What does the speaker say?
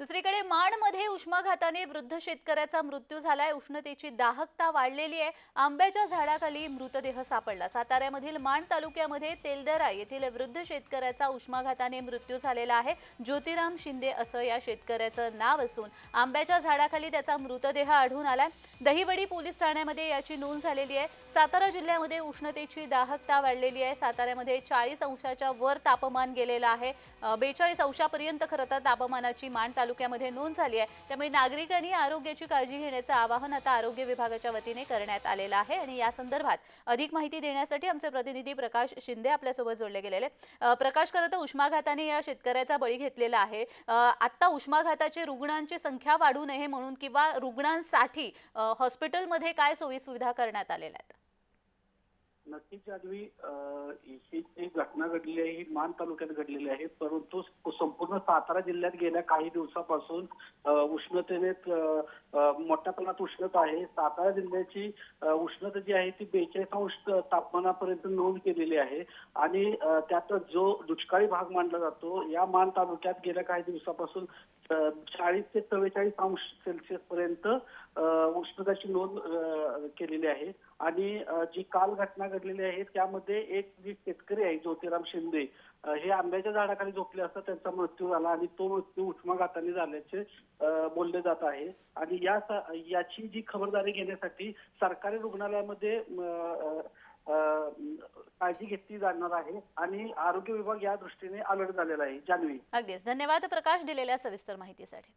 दुसरीकडे माणमध्ये उष्माघाताने वृद्ध शेतकऱ्याचा मृत्यू झालाय. उष्णतेची दाहकता वाढलेली आहे. आंब्याच्या झाडाखाली मृतदेह सापडला. साताऱ्यामधील माण तालुक्यामध्ये तेलदरा येथील वृद्ध शेतकऱ्याचा उष्माघाताने मृत्यू झालेला आहे. ज्योतिराम शिंदे असं या शेतकऱ्याचं नाव असून आंब्याच्या झाडाखाली त्याचा मृतदेह आढळून आलाय. दहिवडी पोलीस ठाण्यामध्ये याची नोंद झालेली आहे. सातारा जिल्ह्यामध्ये उष्णतेची दाहकता वाढलेली आहे. साताऱ्यामध्ये चाळीस अंशाच्या वर तापमान गेलेलं आहे. बेचाळीस अंशापर्यंत खरं तर तापमानाची माण तालुक्यामध्ये नोंद झाली आहे. त्यामुळे नागरिकांनी आरोग्याची काळजी घेण्याचं आवाहन आता आरोग्य विभागाच्या वतीने करण्यात आलेलं आहे आणि या संदर्भात अधिक माहिती देण्यासाठी आमचे प्रतिनिधी प्रकाश शिंदे आपल्यासोबत जोडले गेलेले. प्रकाश खरं तर उष्माघाताने या शेतकऱ्याचा बळी घेतलेला आहे. आत्ता उष्माघाताचे रुग्णांची संख्या वाढू नये म्हणून किंवा रुग्णांसाठी हॉस्पिटलमध्ये काय सोयी सुविधा करण्यात आलेल्या आहेत? नक्कीच आधी ही जी घटना घडलेली आहे ही मान तालुक्यात घडलेली आहे परंतु संपूर्ण सातारा जिल्ह्यात गेल्या काही दिवसापासून उष्णतेने मोठ्या प्रमाणात उष्णता आहे. सातारा जिल्ह्याची उष्णता जी आहे ती बेचाळीस अंश तापमानापर्यंत नोंद केलेली आहे. आणि त्यात जो दुष्काळी भाग मानला जातो या मान तालुक्यात गेल्या काही दिवसापासून चाळीस ते चव्वेचाळीस अंश सेल्सिअस पर्यंत अं, उष्णताची नोंद केलेली आहे. आणि जी काल घटना घडलेले आहेत. त्यामध्ये एक जी शेतकरी आहे ज्योतिराम शिंदे हे आंब्याच्या झाडाखाली झोपले असता त्यांचा मृत्यू झाला आणि तो मृत्यू उष्माघाताने झाल्याचे बोलले जात आहे. आणि या याची जी खबरदारी घेण्यासाठी सरकारी रुग्णालयामध्ये काळजी घेतली जाणार आहे आणि आरोग्य विभाग या दृष्टीने अलर्ट झालेला आहे. जान्हवी. अगदीच. धन्यवाद प्रकाश दिलेल्या सविस्तर माहितीसाठी.